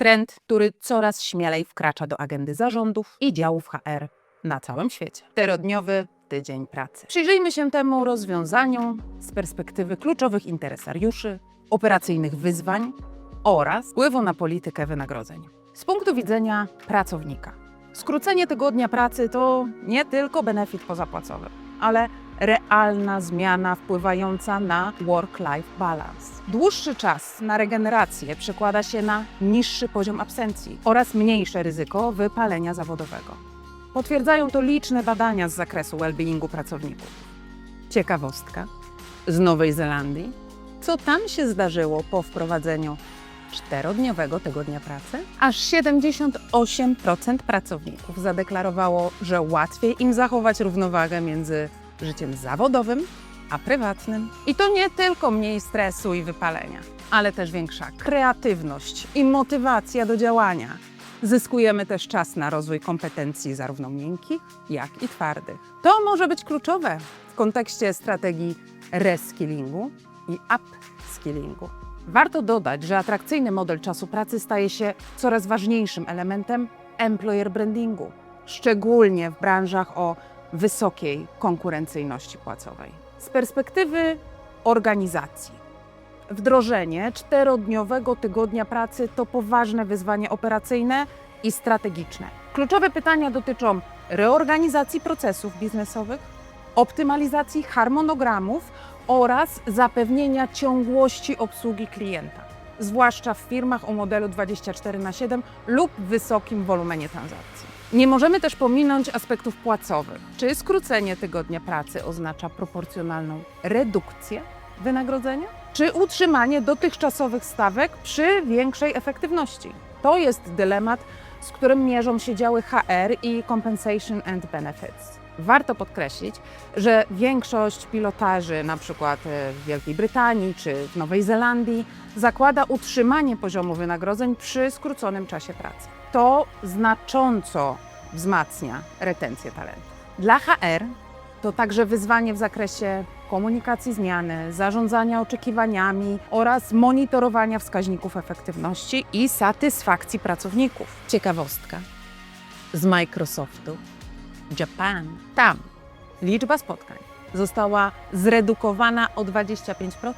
Trend, który coraz śmielej wkracza do agendy zarządów i działów HR na całym świecie. Czterodniowy tydzień pracy. Przyjrzyjmy się temu rozwiązaniu z perspektywy kluczowych interesariuszy, operacyjnych wyzwań oraz wpływu na politykę wynagrodzeń. Z punktu widzenia pracownika. Skrócenie tygodnia pracy to nie tylko benefit pozapłacowy, ale realna zmiana wpływająca na work-life balance. Dłuższy czas na regenerację przekłada się na niższy poziom absencji oraz mniejsze ryzyko wypalenia zawodowego. Potwierdzają to liczne badania z zakresu well-beingu pracowników. Ciekawostka z Nowej Zelandii. Co tam się zdarzyło po wprowadzeniu czterodniowego tygodnia pracy? Aż 78% pracowników zadeklarowało, że łatwiej im zachować równowagę między życiem zawodowym a prywatnym. I to nie tylko mniej stresu i wypalenia, ale też większa kreatywność i motywacja do działania. Zyskujemy też czas na rozwój kompetencji zarówno miękkich, jak i twardych. To może być kluczowe w kontekście strategii reskillingu i upskillingu. Warto dodać, że atrakcyjny model czasu pracy staje się coraz ważniejszym elementem employer brandingu, szczególnie w branżach o wysokiej konkurencyjności płacowej. Z perspektywy organizacji, wdrożenie czterodniowego tygodnia pracy to poważne wyzwanie operacyjne i strategiczne. Kluczowe pytania dotyczą reorganizacji procesów biznesowych, optymalizacji harmonogramów oraz zapewnienia ciągłości obsługi klienta, zwłaszcza w firmach o modelu 24 na 7 lub wysokim wolumenie transakcji. Nie możemy też pominąć aspektów płacowych. Czy skrócenie tygodnia pracy oznacza proporcjonalną redukcję wynagrodzenia, czy utrzymanie dotychczasowych stawek przy większej efektywności? To jest dylemat, z którym mierzą się działy HR i Compensation and Benefits. Warto podkreślić, że większość pilotaży, na przykład e, w Wielkiej Brytanii czy w Nowej Zelandii, zakłada utrzymanie poziomu wynagrodzeń przy skróconym czasie pracy. To znacząco wzmacnia retencję talentów. Dla HR to także wyzwanie w zakresie komunikacji zmiany, zarządzania oczekiwaniami oraz monitorowania wskaźników efektywności i satysfakcji pracowników. Ciekawostka z Microsoftu Japan. Tam liczba spotkań została zredukowana o 25%.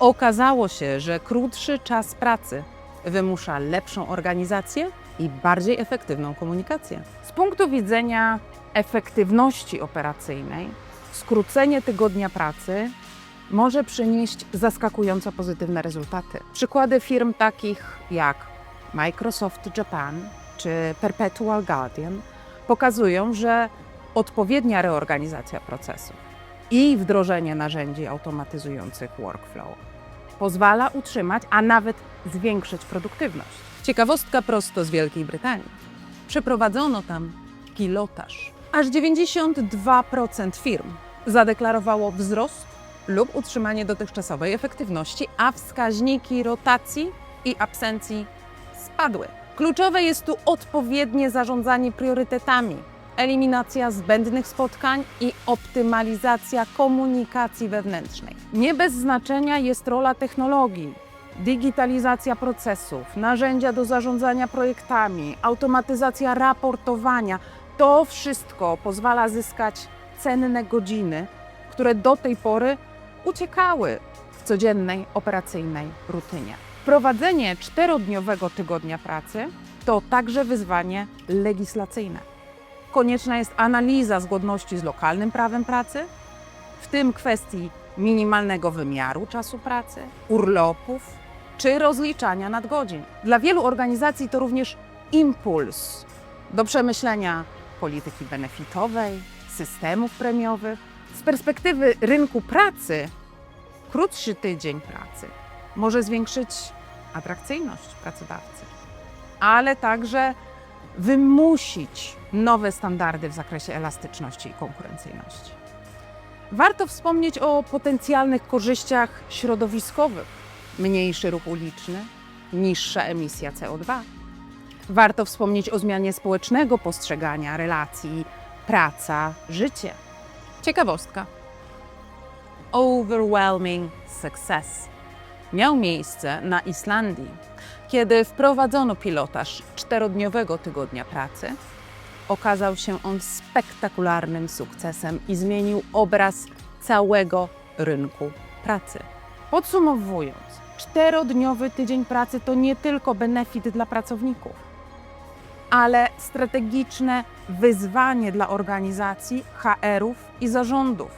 Okazało się, że krótszy czas pracy wymusza lepszą organizację i bardziej efektywną komunikację. Z punktu widzenia efektywności operacyjnej, skrócenie tygodnia pracy może przynieść zaskakująco pozytywne rezultaty. Przykłady firm takich jak Microsoft Japan czy Perpetual Guardian pokazują, że odpowiednia reorganizacja procesów i wdrożenie narzędzi automatyzujących workflow pozwala utrzymać, a nawet zwiększyć produktywność. Ciekawostka prosto z Wielkiej Brytanii. Przeprowadzono tam pilotaż. Aż 92% firm zadeklarowało wzrost lub utrzymanie dotychczasowej efektywności, a wskaźniki rotacji i absencji spadły. Kluczowe jest tu odpowiednie zarządzanie priorytetami, eliminacja zbędnych spotkań i optymalizacja komunikacji wewnętrznej. Nie bez znaczenia jest rola technologii, digitalizacja procesów, narzędzia do zarządzania projektami, automatyzacja raportowania. To wszystko pozwala zyskać cenne godziny, które do tej pory uciekały w codziennej operacyjnej rutynie. Wprowadzenie czterodniowego tygodnia pracy to także wyzwanie legislacyjne. Konieczna jest analiza zgodności z lokalnym prawem pracy, w tym kwestii minimalnego wymiaru czasu pracy, urlopów czy rozliczania nadgodzin. Dla wielu organizacji to również impuls do przemyślenia polityki benefitowej, systemów premiowych. Z perspektywy rynku pracy, krótszy tydzień pracy może zwiększyć atrakcyjność pracodawcy, ale także wymusić nowe standardy w zakresie elastyczności i konkurencyjności. Warto wspomnieć o potencjalnych korzyściach środowiskowych: mniejszy ruch uliczny, niższa emisja CO2. Warto wspomnieć o zmianie społecznego postrzegania relacji praca-życie. Ciekawostka. Overwhelming success miał miejsce na Islandii. Kiedy wprowadzono pilotaż czterodniowego tygodnia pracy, okazał się on spektakularnym sukcesem i zmienił obraz całego rynku pracy. Podsumowując, czterodniowy tydzień pracy to nie tylko benefit dla pracowników, ale strategiczne wyzwanie dla organizacji, HR-ów i zarządów,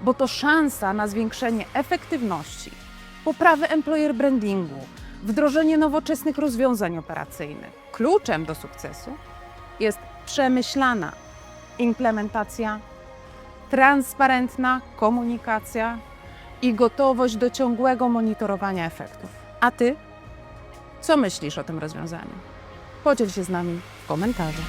bo to szansa na zwiększenie efektywności, poprawę employer brandingu, wdrożenie nowoczesnych rozwiązań operacyjnych. Kluczem do sukcesu jest przemyślana implementacja, transparentna komunikacja i gotowość do ciągłego monitorowania efektów. A ty? Co myślisz o tym rozwiązaniu? Podziel się z nami w komentarzu.